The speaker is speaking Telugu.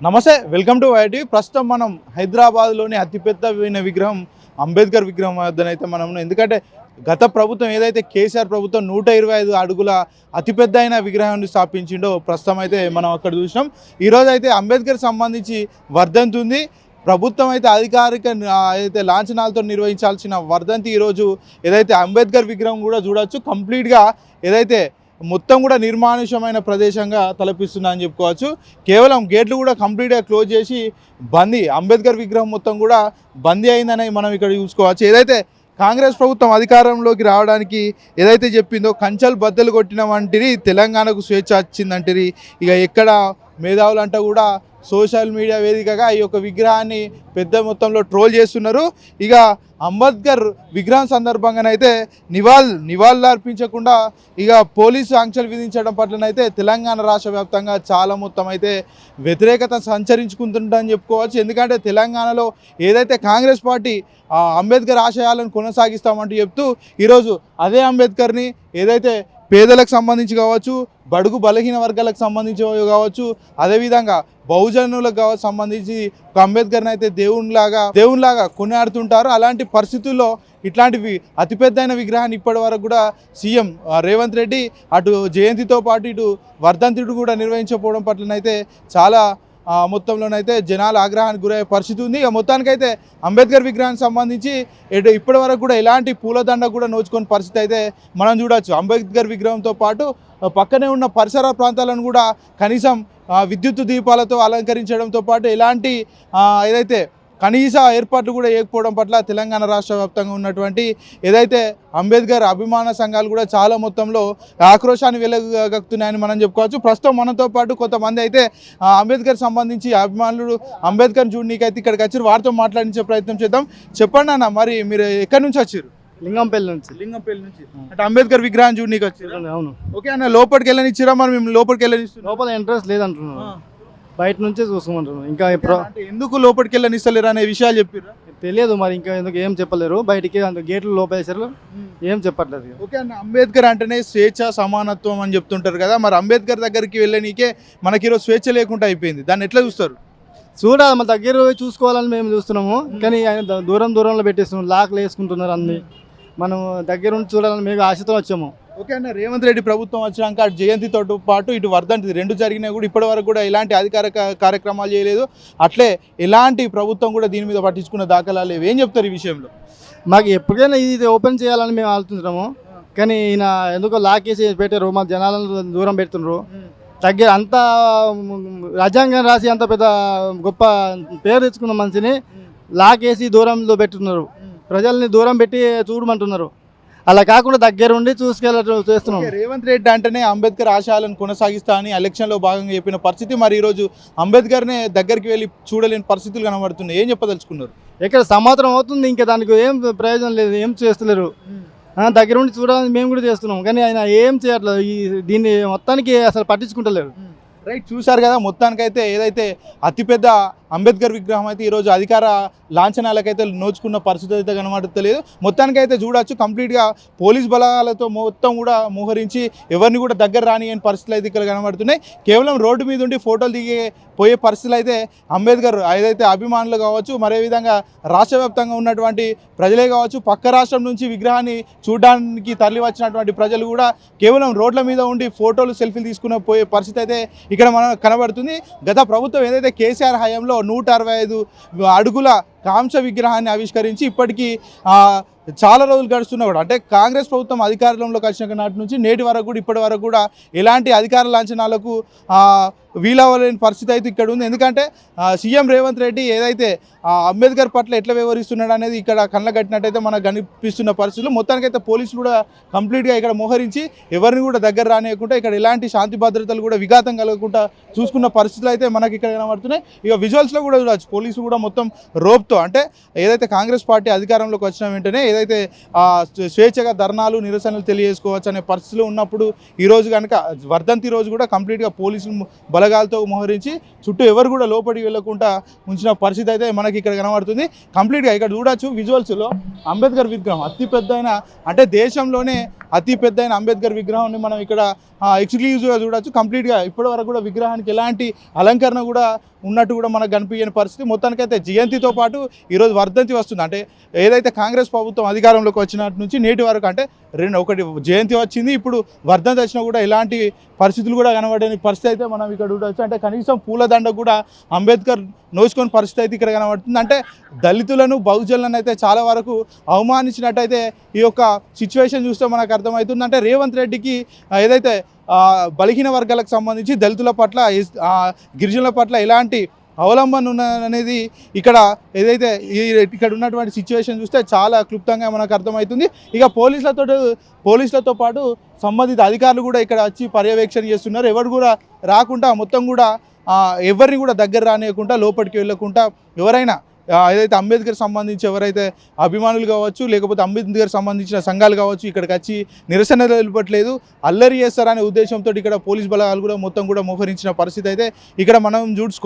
నమస్తే వెల్కమ్ టు వైటీ ప్రస్తుతం మనం హైదరాబాద్లోని అతిపెద్ద విగ్రహం అంబేద్కర్ విగ్రహం వద్దనైతే మనం ఎందుకంటే గత ప్రభుత్వం ఏదైతే కేసీఆర్ ప్రభుత్వం నూట ఇరవై ఐదు అడుగుల అతిపెద్ద అయిన విగ్రహాన్ని స్థాపించిండో ప్రస్తుతం అయితే మనం అక్కడ చూసినాం. ఈరోజు అయితే అంబేద్కర్ సంబంధించి వర్ధంతి ఉంది. ప్రభుత్వం అయితే అధికారిక ఆ, అయితే లాంఛనాలతో నిర్వహించాల్సిన వర్ధంతి ఈరోజు ఏదైతే అంబేద్కర్ విగ్రహం కూడా చూడొచ్చు. కంప్లీట్గా ఏదైతే మొత్తం కూడా నిర్మానుషమైన ప్రదేశంగా తలపిస్తుందని అని చెప్పుకోవచ్చు. కేవలం గేట్లు కూడా కంప్లీట్గా క్లోజ్ చేసి బందీ అంబేద్కర్ విగ్రహం మొత్తం కూడా బందీ అయిందని మనం ఇక్కడ చూసుకోవచ్చు. ఏదైతే కాంగ్రెస్ ప్రభుత్వం అధికారంలోకి రావడానికి ఏదైతే చెప్పిందో కంచెలు బద్దలు కొట్టిన వంటిది తెలంగాణకు స్వేచ్ఛ వచ్చిందంటిది. ఇక ఎక్కడ మేధావులంతా కూడా సోషల్ మీడియా వేదికగా ఈ యొక్క విగ్రహాన్ని పెద్ద మొత్తంలో ట్రోల్ చేస్తున్నారు. ఇక అంబేద్కర్ విగ్రహం సందర్భంగానైతే నివాళ్ నివాళులు అర్పించకుండా ఇక పోలీసు ఆంక్షలు విధించడం పట్లనైతే తెలంగాణ రాష్ట్ర వ్యాప్తంగా చాలా మొత్తం అయితే వ్యతిరేకత సంచరించుకుంటుందని చెప్పుకోవచ్చు. ఎందుకంటే తెలంగాణలో ఏదైతే కాంగ్రెస్ పార్టీ అంబేద్కర్ ఆశయాలను కొనసాగిస్తామంటూ చెప్తూ ఈరోజు అదే అంబేద్కర్ని ఏదైతే పేదలకు సంబంధించి కావచ్చు బడుగు బలహీన వర్గాలకు సంబంధించి కావచ్చు అదేవిధంగా బహుజనులకు సంబంధించి ఒక అంబేద్కర్ని అయితే దేవునిలాగా దేవునిలాగా కొనియాడుతుంటారు. అలాంటి పరిస్థితుల్లో ఇట్లాంటివి అతిపెద్దైన విగ్రహాన్ని ఇప్పటి వరకు కూడా సీఎం రేవంత్ రెడ్డి అటు జయంతితో పాటు ఇటు వర్ధంతిడు కూడా నిర్వహించకపోవడం పట్లనైతే చాలా మొత్తంలోనైతే జనాల ఆగ్రహానికి గురయ్యే పరిస్థితి ఉంది. ఇక మొత్తానికైతే అంబేద్కర్ విగ్రహానికి సంబంధించి ఎటు ఇప్పటి వరకు కూడా ఎలాంటి పూలదండ కూడా నోచుకొని పరిస్థితి అయితే మనం చూడొచ్చు. అంబేద్కర్ విగ్రహంతో పాటు పక్కనే ఉన్న పరిసర ప్రాంతాలను కూడా కనీసం విద్యుత్ దీపాలతో అలంకరించడంతో పాటు ఎలాంటి ఏదైతే కనీస ఏర్పాట్లు కూడా చేయకపోవడం పట్ల తెలంగాణ రాష్ట్ర వ్యాప్తంగా ఉన్నటువంటి ఏదైతే అంబేద్కర్ అభిమాన సంఘాలు కూడా చాలా మొత్తంలో ఆక్రోశాన్ని వెలగక్కుతున్నాయని మనం చెప్పుకోవచ్చు. ప్రస్తుతం మనతో పాటు కొంతమంది అయితే అంబేద్కర్ సంబంధించి అభిమానులు అంబేద్కర్ చూడనీకి అయితే ఇక్కడికి వచ్చారు. వారితో మాట్లాడించే ప్రయత్నం చేద్దాం. చెప్పండి అన్న మరి మీరు ఎక్కడి నుంచి వచ్చారు? లింగంపల్లి నుంచి. లింగంపల్లి నుంచి. అంటే అంబేద్కర్ విగ్రహం చూడనీకి వచ్చారు. అవును. ఓకే అన్న లోపలికి వెళ్ళనిచ్చిరా మరి? మేము లోపలికి వెళ్ళనిస్తున్నాం. లోపల ఇంట్రెస్ట్ లేదంటున్నారు. బయట నుంచే చూసుకోమంటున్నారు. ఇంకా అంటే ఎందుకు లోపలికి వెళ్ళనిస్తలేరు అనే విషయాలు చెప్పారు తెలియదు మరి ఇంకా ఎందుకు ఏం చెప్పలేరు. బయటికి అంత గేట్లు లోపేసారు ఏం చెప్పట్లేదు. ఓకే అన్న అంబేద్కర్ అంటేనే స్వేచ్ఛ సమానత్వం అని చెప్తుంటారు కదా మరి అంబేద్కర్ దగ్గరికి వెళ్ళనీకే మనకి ఈరోజు స్వేచ్ఛ లేకుండా అయిపోయింది. దాన్ని ఎట్లా చూస్తారు? చూడాలి మన దగ్గర పోయి చూసుకోవాలని మేము చూస్తున్నాము. కానీ ఆయన దూరం దూరంలో పెట్టేస్తున్నాం లాక్లు వేసుకుంటున్నారు అన్ని. మనం దగ్గర ఉండి చూడాలని మేము ఆశతో వచ్చాము. ఓకే అన్న రేవంత్ రెడ్డి ప్రభుత్వం వచ్చినాక జయంతితో పాటు ఇటు వర్ధంతి రెండు జరిగినా కూడా ఇప్పటి వరకు కూడా ఎలాంటి అధికార కార్యక్రమాలు చేయలేదు. అట్లే ఎలాంటి ప్రభుత్వం కూడా దీని మీద పట్టించుకున్న దాఖలాలు లేవు. ఏం చెప్తారు ఈ విషయంలో? మాకు ఎప్పటికైనా ఇది ఓపెన్ చేయాలని మేము ఆలోచిస్తున్నాము. కానీ ఈయన ఎందుకో లాక్ పెట్టారు మా జనాలను దూరం పెడుతున్నారు. తగ్గే అంత రాజ్యాంగం రాసి అంత పెద్ద గొప్ప పేరు తెచ్చుకున్న మనిషిని లాకేసి దూరంలో పెట్టున్నారు ప్రజల్ని దూరం పెట్టి చూడమంటున్నారు. అలా కాకుండా దగ్గర ఉండి చూసుకెళ్ళ చేస్తున్నాం రేవంత్ రెడ్డి అంటేనే అంబేద్కర్ ఆశయాలను కొనసాగిస్తా అని ఎలక్షన్లో భాగంగా చెప్పిన పరిస్థితి. మరి ఈరోజు అంబేద్కర్నే దగ్గరికి వెళ్ళి చూడలేని పరిస్థితులు కనబడుతున్నాయి. ఏం చెప్పదలుచుకున్నారు? ఇక్కడ సంవత్సరం అవుతుంది. ఇంకా దానికి ఏం ప్రయోజనం లేదు. ఏం చేస్తలేరు? దగ్గర ఉండి చూడాలని మేము కూడా చేస్తున్నాం. కానీ ఆయన ఏం చేయట్లేదు. ఈ దీన్ని మొత్తానికి అసలు పట్టించుకుంటలేరు. రైట్ చూశారు కదా. మొత్తానికైతే ఏదైతే అతిపెద్ద అంబేద్కర్ విగ్రహం అయితే ఈరోజు అధికార లాంఛనాలకైతే నోచుకున్న పరిస్థితి అయితే కనబడతలేదు. మొత్తానికైతే చూడొచ్చు కంప్లీట్గా పోలీస్ బలాలతో మొత్తం కూడా మోహరించి ఎవరిని కూడా దగ్గర రానియని పరిస్థితులు అయితే ఇక్కడ కనబడుతున్నాయి. కేవలం రోడ్డు మీద ఉండి ఫోటోలు దిగే పోయే పరిస్థితులు అయితే అంబేద్కర్ ఏదైతే అభిమానులు కావచ్చు మరే విధంగా రాష్ట్ర వ్యాప్తంగా ఉన్నటువంటి ప్రజలే కావచ్చు పక్క రాష్ట్రం నుంచి విగ్రహాన్ని చూడడానికి తరలి వచ్చినటువంటి ప్రజలు కూడా కేవలం రోడ్ల మీద ఉండి ఫోటోలు సెల్ఫీలు తీసుకున్న పోయే పరిస్థితి అయితే ఇక్కడ మనం కనబడుతుంది. గత ప్రభుత్వం ఏదైతే కేసీఆర్ హయాంలో నూట అరవై ఐదు అడుగుల కాంస విగ్రహాన్ని ఆవిష్కరించి ఇప్పటికీ చాలా రోజులు గడుస్తున్నా కూడా. అంటే కాంగ్రెస్ ప్రభుత్వం అధికారంలోకి వచ్చిన నాటి నుంచి నేటి వరకు కూడా ఇప్పటి వరకు కూడా ఎలాంటి అధికార లాంఛనాలకు వీలవ్వలేని పరిస్థితి అయితే ఇక్కడ ఉంది. ఎందుకంటే సీఎం రేవంత్ రెడ్డి ఏదైతే అంబేద్కర్ పట్ల ఎట్లా వ్యవహరిస్తున్నాడు అనేది ఇక్కడ కళ్ళగట్టినట్టయితే మనకు కనిపిస్తున్న పరిస్థితులు. మొత్తానికైతే పోలీసులు కూడా కంప్లీట్గా ఇక్కడ మోహరించి ఎవరిని కూడా దగ్గర రానియకుండా ఇక్కడ ఎలాంటి శాంతి భద్రతలు కూడా విఘాతం కలగకుండా చూసుకున్న పరిస్థితులు అయితే మనకి ఇక్కడ కనబడుతున్నాయి. ఇక విజువల్స్లో కూడా చూడవచ్చు. పోలీసులు కూడా మొత్తం రోప్తో అంటే ఏదైతే కాంగ్రెస్ పార్టీ అధికారంలోకి వచ్చిన వెంటనే ఏదైతే స్వేచ్ఛగా ధర్నాలు నిరసనలు తెలియజేసుకోవచ్చు అనే పరిస్థితులు ఉన్నప్పుడు ఈరోజు కనుక వర్ధంతి రోజు కూడా కంప్లీట్గా పోలీసులు బలగాలతో మోహరించి చుట్టూ ఎవరు కూడా లోపలికి వెళ్ళకుండా ఉంచిన పరిస్థితి అయితే మనకి ఇక్కడ కనబడుతుంది. కంప్లీట్గా ఇక్కడ చూడొచ్చు విజువల్స్లో అంబేద్కర్ విగ్రహం అతి పెద్ద అంటే దేశంలోనే అతి పెద్దయిన అంబేద్కర్ విగ్రహాన్ని మనం ఇక్కడ ఎక్స్క్లూజివ్గా చూడొచ్చు. కంప్లీట్గా ఇప్పటి వరకు కూడా విగ్రహానికి ఎలాంటి అలంకరణ కూడా ఉన్నట్టు కూడా మనకు కనిపించని పరిస్థితి. మొత్తానికైతే జయంతితో పాటు ఈరోజు వర్ధంతి వస్తుంది. అంటే ఏదైతే కాంగ్రెస్ ప్రభుత్వం అధికారంలోకి వచ్చినట్టు నుంచి నేటి వరకు అంటే రెండు ఒకటి జయంతి వచ్చింది. ఇప్పుడు వర్ధంతి వచ్చినా కూడా ఎలాంటి పరిస్థితులు కూడా కనబడని పరిస్థితి అయితే మనం ఇక్కడ చూడవచ్చు అంటే కనీసం పూలదండ కూడా అంబేద్కర్ నోచుకొని పరిస్థితి అయితే ఇక్కడ కనబడుతుంది. అంటే దళితులను బహుజనులను అయితే చాలా వరకు అవమానించినట్టయితే ఈ యొక్క సిచ్యువేషన్ చూస్తే మనకు అర్థమవుతుంది అంటే రేవంత్ రెడ్డికి ఏదైతే బలహీన వర్గాలకు సంబంధించి దళితుల పట్ల గిరిజనుల పట్ల ఎలాంటి అవలంబన ఉన్న అనేది ఇక్కడ ఏదైతే ఇక్కడ ఉన్నటువంటి సిచ్యువేషన్ చూస్తే చాలా క్లుప్తంగా మనకు అర్థమవుతుంది. ఇక పోలీసులతో పోలీసులతో పాటు సంబంధిత అధికారులు కూడా ఇక్కడ వచ్చి పర్యవేక్షణ చేస్తున్నారు. ఎవరు కూడా రాకుండా మొత్తం కూడా ఎవరిని కూడా దగ్గర రానియకుండా లోపలికి వెళ్ళకుండా ఎవరైనా ఏదైతే అంబేద్కర్ సంబంధించి ఎవరైతే అభిమానులు కావచ్చు లేకపోతే అంబేద్కర్ సంబంధించిన సంఘాలు కావచ్చు ఇక్కడికి వచ్చి నిరసన నిలబట్లేదు అల్లరి చేస్తారనే ఉద్దేశంతో ఇక్కడ పోలీస్ బలగాలు కూడా మొత్తం కూడా మోహరించిన పరిస్థితి అయితే ఇక్కడ మనం చూసుకోవచ్చు.